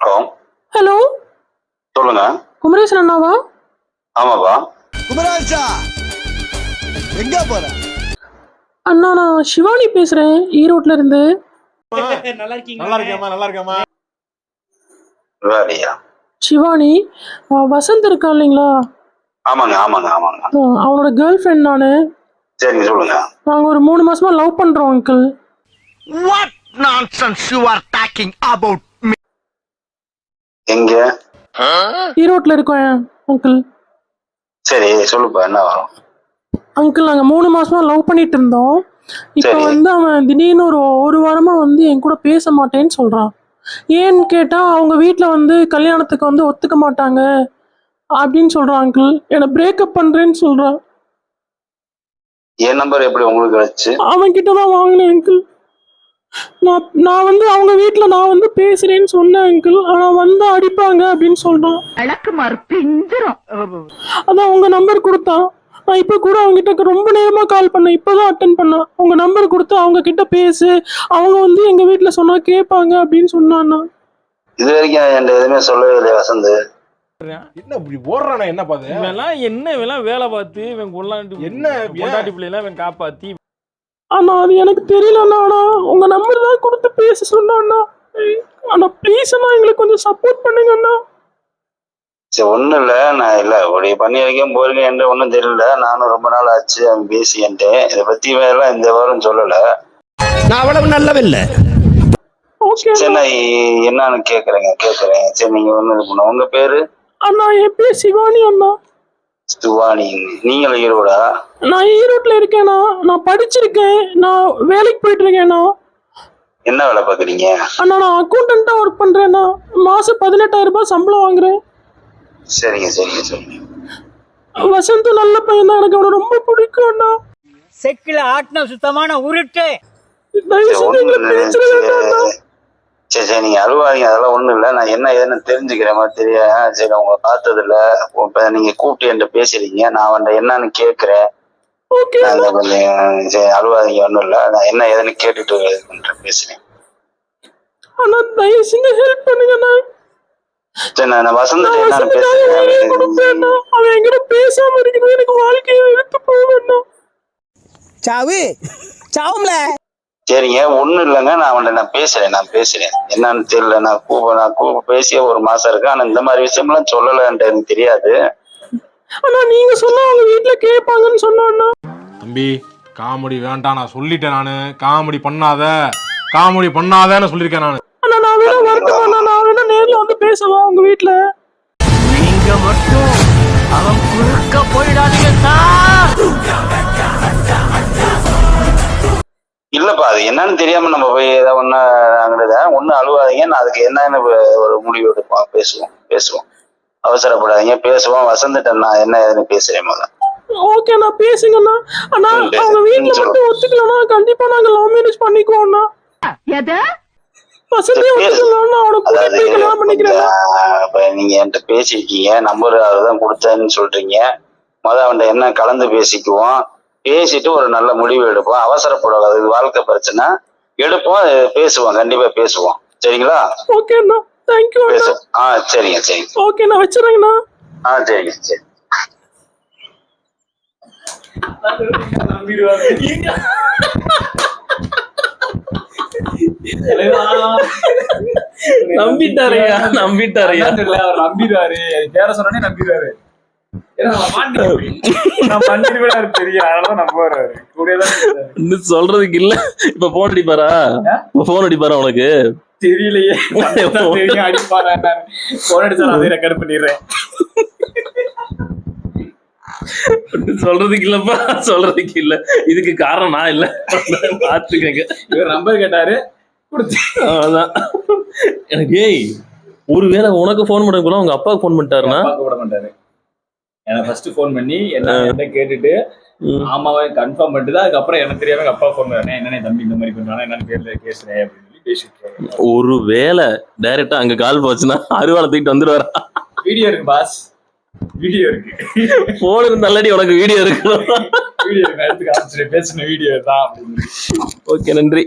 Hello. Hello. சொல்லுங்க. குமரேசன் அண்ணாவா? ஆமாப்பா குமராஜா எங்க போற? அண்ணா நான் சிவானி பேசுறேன் ஈரோட்ல இருந்து. நல்லா இருக்கீங்க நல்லா இருக்கேம்மா நல்லா இருக்கேம்மா வேலையா சிவானி வசந்த் இருக்கான் இல்லைங்களா? ஆமாங்க ஆமாங்க ஆமாங்க. அவனோட கேர்ள் ஃப்ரெண்ட் நான். சரிங்க சொல்லுங்க. நாங்கள் ஒரு மூணு மாசமா லவ் பண்றோம் uncle What nonsense you are talking about? எங்க? ஈரோட்ல இருக்கோம் அங்கிள் சரி சொல்லுப்பா என்ன வரும்? அங்கிள் நாங்கள் மூணு மாசமா லவ் பண்ணிட்டு இருந்தோம். இப்போ. வந்து அவன் திடீர்னு ஒரு ஒரு வாரமா வந்து என் கூட பேச மாட்டேன்னு சொல்றான். ஏன்னு கேட்டா அவங்க வீட்டில் வந்து கல்யாணத்துக்கு வந்து ஒத்துக்க மாட்டாங்க அப்படின்னு சொல்றான் அங்கிள் என்னை பிரேக்கப் பண்றேன்னு சொல்றான். என் நம்பர் எப்படி உங்களுக்கு கிடைச்சு அவன் கிட்ட தான் வாங்கினேன் அங்கிள் நான் நான் வந்து அவங்க வீட்டில் நான் வந்து பேசுறேன்னு சொன்னேன் அங்கிள் ஆனால் வந்து அடிப்பாங்க அப்படின்னு சொல்றான். விளக்குமாறு பிஞ்சிரும் அதான் உங்க நம்பர் கொடுத்தான். நான் இப்போ கூட அவங்க கிட்ட ரொம்ப நேரமா கால் பண்ணேன். இப்போதான் அட்டன் பண்ணேன். உங்க நம்பர் கொடுத்து அவங்க கிட்ட பேசு. அவங்க வந்து எங்க வீட்ல சொன்னா கேட்பாங்க அப்படின்னு சொன்னான்னா இது வரைக்கும் என்கிட்ட எதுவுமே சொல்லவே இல்லையா வசந்த். என்ன இப்படி ஓடுறானே? என்ன பாது இவெல்லாம் என்ன? இவெல்லாம் வேலை பார்த்து இவன் கொள்ளாண்டு என்ன பொண்டாட்டி பிள்ளைலாம் இவன் காப்பாத்தி ஆனா அது எனக்கு தெரியலண்ணா ஆனா உங்க நம்பர் தான் கொடுத்து பேச சொன்னான்னா ஆனா ப்ளீஸ் அண்ணா எங்களுக்கு கொஞ்சம் சப்போர்ட் பண்ணுங்க அண்ணா. சரி ஒன்றும் இல்லை நான் இல்லை இப்படி பண்ணி வைக்கும் போயிருக்கேன் என்கிட்ட ஒன்றும் தெரியல. நானும் ரொம்ப நாள் ஆச்சு அவன் பேசி என்கிட்ட இதை பற்றி வேலை இந்த வாரம் சொல்லலை. நான் அவ்வளவு நல்லவில்லை. ஓகே சரி நான் என்னன்னு கேட்குறேங்க கேட்குறேன் சரி நீங்கள் ஒன்று இது பண்ண உங்கள் பேர்? அண்ணா என் பேர் சிவானி அண்ணா. சுவாணி நீங்களும் ஈரோடா? நான் ஈரோட்ல இருக்கேண்ணா நான் படிச்சிருக்கேன். நான் வேலைக்கு போயிட்டு இருக்கேண்ணா என்ன வேலை பார்க்குறீங்க? அண்ணா நான் அக்கௌண்டண்டா ஒர்க் பண்றேண்ணா மாசம் பதினெட்டாயிரம் ரூபாய் சம்பளம் வாங்குறேன். சரிங்க சரிங்க சரிங்க. வசந்த் நல்ல பையன் தான். எனக்கு அவனை ரொம்ப பிடிக்கும் அண்ணா. செக்கில ஆட்டின சுத்தமான உருட்டு. தயவு செஞ்சு எங்களை. பேசிட வேண்டாம்ண்ணா சரி சரி நீங்க அழுவாதீங்க அதெல்லாம் ஒண்ணும் இல்ல. நான் என்ன ஏதுன்னு தெரிஞ்சுக்கிற மாதிரி தெரியும் சரி அவங்க பார்த்தது இல்ல இப்ப நீங்க கூப்பிட்டு என்கிட்ட பேசுறீங்க. நான் அவன்கிட்ட என்னன்னு கொஞ்சம் சரி அழுவாதீங்க ஒண்ணும் இல்ல. நான் என்ன ஏதுன்னு கேட்டுட்டு பேசுறேன். அண்ணா தயவு செஞ்சு ஹெல்ப் பண்ணுங்கண்ணா சரி நான் வசந்த் அவன் என்கிட்ட பேசாம இருக்கிறது எனக்கு வாழ்க்கையை எடுத்து போவேண்ணா சாவு. சாவும்ல. சரிங்க ஒண்ணும் இல்லைங்க. நான் அவன்கிட்ட நான் பேசுறேன் நான் பேசுறேன். என்னன்னு தெரியல. நான் கூப்ப நான் கூப்ப பேசிய ஒரு மாசம் இருக்கு. ஆனா இந்த மாதிரி விஷயம்லாம் சொல்லலன்ட்டு எனக்கு தெரியாது. அண்ணா நீங்க சொன்னா அவங்க வீட்டுல கேட்பாங்கன்னு சொன்னாண்ணா. தம்பி காமெடி வேண்டாம். நான் சொல்லிட்டேன் நானு. காமெடி பண்ணாத. காமெடி பண்ணாதேன்னு சொல்லியிருக்கேன் நானு. அண்ணா நான் வேணா வரட்டுமா? அண்ணா நான் வேணா நேர்ல வந்து பேசவா உங்க வீட்டுல இல்லப்பா அது என்னன்னு தெரியாம நம்ம போய் ஏதாவது ஒண்ணு அங்கிட்ட ஒண்ணு அழுவாதீங்க. நான் அதுக்கு என்னன்னு ஒரு முடிவு எடுப்போம். பேசுவோம். பேசுவோம். அவசரப்படாதீங்க. பேசுவோம். வசந்துட்ட நான். என்ன ஏதுன்னு பேசுறேன் முதல்ல. ஓகே அண்ணா பேசுங்கண்ணா அண்ணா. அவங்க வீட்டுல. மட்டும் ஒத்துக்கலன்னா கண்டிப்பா நாங்க லவ் மேரேஜ் பண்ணிக்குவோம்ண்ணா அவனை நீங்க என்கிட்ட பேசியிருக்கீங்க. நம்பர் அதுதான் கொடுத்தேன்னு சொல்றீங்க. முத அவன்கிட்ட என்ன கலந்து பேசிக்குவோம். பேசிட்டு ஒரு நல்ல முடிவு எடுப்போம். அவசரப்படாது அது வாழ்க்கை பிரச்சனை. எடுப்போம் பேசுவோம். கண்டிப்பா பேசுவோம். சரிங்களா? ஓகே அண்ணா. தேங்க்யூ பேசுவோம். ஆ சரிங்க சரிங்க. ஓகே நான் வச்சுறேங்கண்ணா ஆ சரிங்க சரி. நம்பிட்டாரையா? நம்பிட்டாரையா? அவர் நம்பிடுவாரு. பேர சொன்னே நம்பிடுவாரு. சொல்றதுக்கு இல்ல. இப்ப போன் அடிப்பாரா? போன் அடிப்பாரா உனக்கு? தெரியலையே. தான் தெரியும் அடிப்பாரா போன் அடிச்சா அதே ரெக்கார்ட் பண்ணிடுறேன். சொல்றதுக்கு இல்லப்பா. சொல்றதுக்கு இல்ல. இதுக்கு காரணம் நான் இல்ல. பாத்துக்கங்க. இவர் நம்பர் கேட்டாரு அதான் எனக்கு ஏய் ஒருவேளை உனக்கு ஃபோன் பண்ண கூட உங்க அப்பாவுக்கு ஃபோன் பண்ணிட்டாருன்னா? எனக்கு ஃபர்ஸ்ட் ஃபோன் பண்ணி என்ன என்ன கேட்டுட்டு. ஆமாவே கன்ஃபார்ம் பண்ணிட்டு அதுக்கப்புறம் எனக்கு தெரியாம எங்க அப்பா ஃபோன் பண்ணாரு. என்னண்ணே தம்பி இந்த மாதிரி பண்றானா என்னன்னு கேள்வி கேசுறேன் அப்படின்னு சொல்லி பேசிட்டு ஒருவேளை டைரக்டா அங்க கால் போச்சுன்னா அருவாளை தூக்கிட்டு வந்துருவாரா? வீடியோ இருக்கு பாஸ் வீடியோ இருக்கு. போன் இருந்தாலடி உனக்கு வீடியோ இருக்கணும் வீடியோ எடுத்து காமிச்சிரு பேசின வீடியோ தான் ஓகே நன்றி.